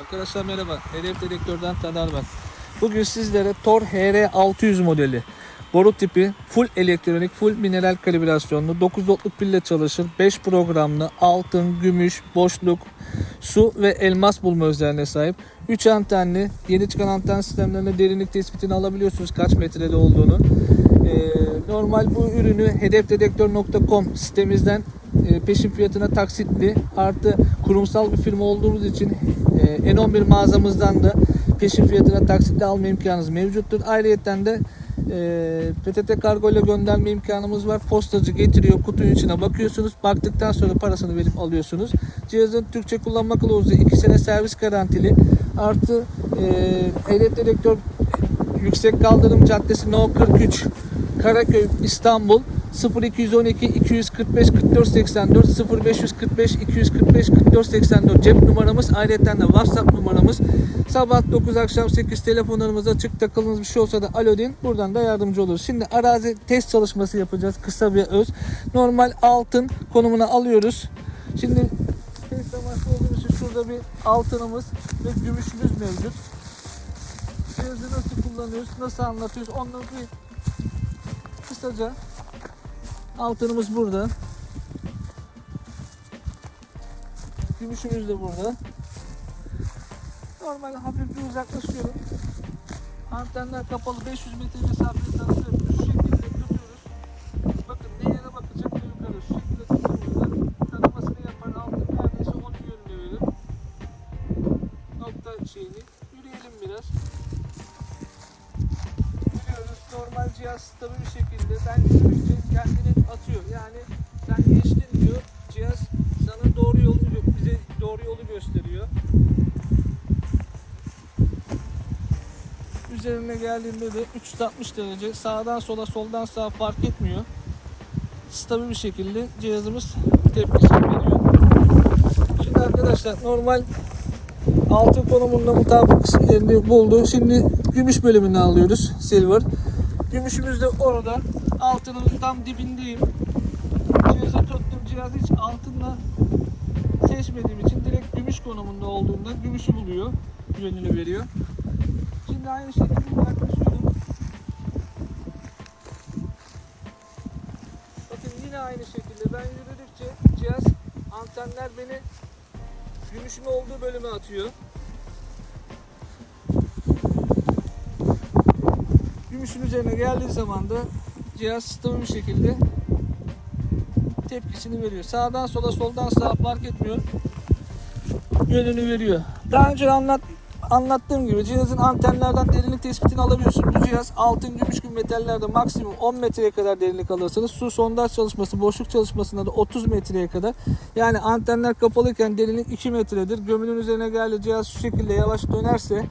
Arkadaşlar merhaba. Hedef Dedektör'den Tadar ben. Bugün sizlere Tor HR600 modeli boru tipi full elektronik, full mineral kalibrasyonlu, 9 voltluk pille çalışır, 5 programlı, altın, gümüş, boşluk, su ve elmas bulma özelliğine sahip. 3 antenli, yeni çıkan anten sistemlerinde derinlik tespitini alabiliyorsunuz kaç metrede olduğunu. Ee, normal bu ürünü hedefdedektör.com sitemizden peşin fiyatına taksitli artı kurumsal bir firma olduğumuz için e, N11 mağazamızdan da peşin fiyatına taksitli alma imkanınız mevcuttur. Ayrıca de e, PTT kargo ile gönderme imkanımız var. Postacı getiriyor kutunun içine bakıyorsunuz. Baktıktan sonra parasını verip alıyorsunuz. Cihazın Türkçe kullanma kılavuzu 2 sene servis garantili. Artı e, dedektör Yüksek Kaldırım Caddesi No 43 Karaköy İstanbul 0212 245 44 84 0545 245 44 84 cep numaramız ayrıca de WhatsApp numaramız sabah 9 akşam 8 telefonlarımız açık takılınız bir şey olsa da alo deyin buradan da yardımcı oluruz. Şimdi arazi test çalışması yapacağız kısa bir öz. Normal altın konumuna alıyoruz. Şimdi test amaçlı olduğumuz için şurada bir altınımız ve gümüşümüz mevcut. Cihazı nasıl kullanıyoruz, nasıl anlatıyoruz onları bir kısaca altınımız burada. Gümüşümüz de burada. Normal hafif bir uzaklaşıyorum. Antenler kapalı 500 metre mesafede tanıtıyorum. Şu şekilde kendini atıyor. Yani sen geçtin diyor. Cihaz sana doğru yolu bize doğru yolu gösteriyor. Üzerine geldiğinde de 360 derece sağdan sola soldan sağa fark etmiyor. Stabil bir şekilde cihazımız tepkisini veriyor. Şimdi arkadaşlar normal altın konumunda mutabık yerini buldu. Şimdi gümüş bölümünü alıyoruz. Silver. Gümüşümüz de orada. Altının tam dibindeyim. Cihazı tuttum. Cihaz hiç altınla seçmediğim için direkt gümüş konumunda olduğunda gümüşü buluyor. Yönünü veriyor. Şimdi aynı şekilde yaklaşıyorum. Bakın yine aynı şekilde ben yürüdükçe cihaz antenler beni gümüşün olduğu bölüme atıyor. Gümüşün üzerine geldiği zaman da cihaz stabil bir şekilde tepkisini veriyor. Sağdan sola soldan sağa fark etmiyor. Yönünü veriyor. Daha önce anlat, anlattığım gibi cihazın antenlerden derinlik tespitini alabiliyorsun. Bu cihaz altın, gümüş gibi metallerde maksimum 10 metreye kadar derinlik alırsanız su sondaj çalışması, boşluk çalışmasında da 30 metreye kadar. Yani antenler kapalıyken derinlik 2 metredir. Gömünün üzerine geldi cihaz şu şekilde yavaş dönerse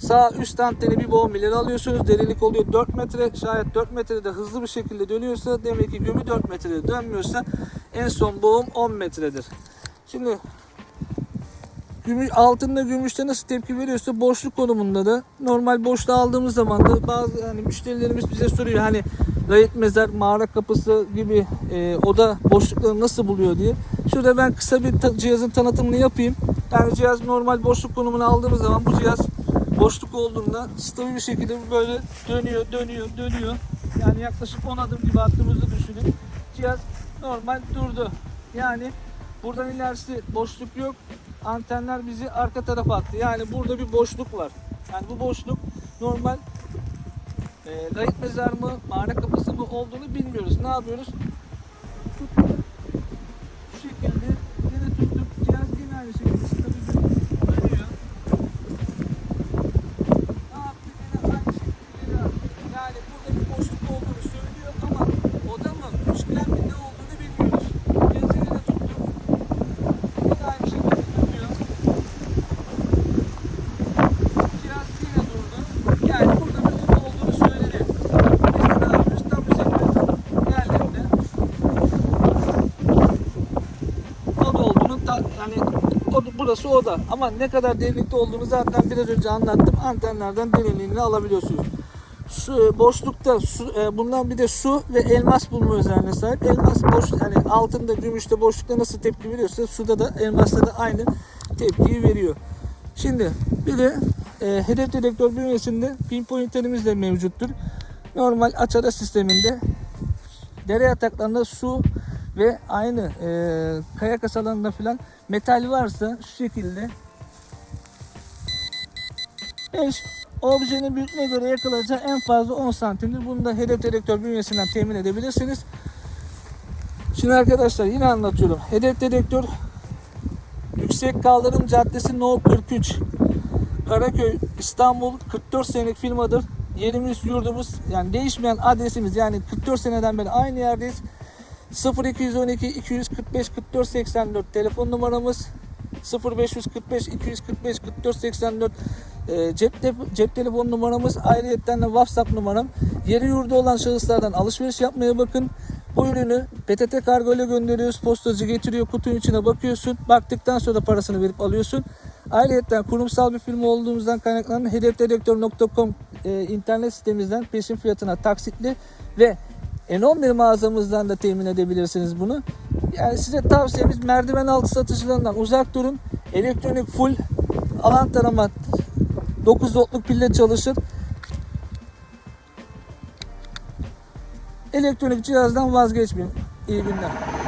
sağ üst anteni bir boğum ileri alıyorsunuz. Derinlik oluyor 4 metre. Şayet 4 metrede hızlı bir şekilde dönüyorsa demek ki gömü 4 metrede dönmüyorsa en son boğum 10 metredir. Şimdi Gümüş, altında gümüşte nasıl tepki veriyorsa boşluk konumunda da normal boşluğa aldığımız zaman da bazı hani müşterilerimiz bize soruyor hani layık mezar, mağara kapısı gibi e, oda boşlukları nasıl buluyor diye. Şurada ben kısa bir ta- cihazın tanıtımını yapayım. Yani cihaz normal boşluk konumuna aldığımız zaman bu cihaz boşluk olduğunda stabil bir şekilde böyle dönüyor, dönüyor, dönüyor. Yani yaklaşık 10 adım gibi attığımızı düşünün. Cihaz normal durdu. Yani buradan ilerisi boşluk yok antenler bizi arka tarafa attı. Yani burada bir boşluk var. Yani bu boşluk normal e, layık mezar mı, mağara kapısı mı olduğunu bilmiyoruz. Ne yapıyoruz? Tuttuk. Bu şekilde yine tuttuk. Cihaz yine aynı şekilde stabil bir dönüyor. Ne yaptı? Yine aynı şekilde geri attı. Yani burada bir boşluk olduğunu söylüyor ama oda mı, üçgen mi ne olduğunu bilmiyoruz. Cihazı yine tuttuk. Yine aynı şekilde dönüyor. Cihaz yine durdu. Yani burada bir oda olduğunu söyledi. Biz de ne yapıyoruz? Tam üzerine geldiğinde oda olduğunu ta, yani o, burası oda. Ama ne kadar derinlikte olduğunu zaten biraz önce anlattım. Antenlerden derinliğini alabiliyorsunuz. Su, boşlukta su, e, bundan bir de su ve elmas bulma özelliğine sahip. Elmas boş yani altında gümüşte boşlukta nasıl tepki veriyorsa suda da elmasta da aynı tepkiyi veriyor. Şimdi bir de e, hedef dedektör bünyesinde pinpointerimiz de mevcuttur. Normal açara sisteminde dere yataklarında su ve aynı e, kaya kasalarında filan metal varsa şu şekilde 5 objenin büyüklüğüne göre yakalayacağı en fazla 10 santimdir. Bunu da hedef dedektör bünyesinden temin edebilirsiniz. Şimdi arkadaşlar yine anlatıyorum. Hedef dedektör Yüksek Kaldırım Caddesi No 43 Karaköy İstanbul 44 senelik firmadır. Yerimiz yurdumuz yani değişmeyen adresimiz yani 44 seneden beri aynı yerdeyiz. 0212 245 44 84 telefon numaramız 0545 245 44 84 e, cep, te- cep telefon numaramız ayrıyetten de WhatsApp numaram. Yeri yurdu olan şahıslardan alışveriş yapmaya bakın. Bu ürünü PTT kargo ile gönderiyoruz. Postacı getiriyor kutunun içine bakıyorsun. Baktıktan sonra da parasını verip alıyorsun. Ayrıca kurumsal bir firma olduğumuzdan kaynaklanan hedefdedektör.com e, internet sitemizden peşin fiyatına taksitli ve N11 mağazamızdan da temin edebilirsiniz bunu. Yani size tavsiyemiz merdiven altı satıcılarından uzak durun. Elektronik full alan tarama 9 voltluk pille çalışır. Elektronik cihazdan vazgeçmeyin. İyi günler.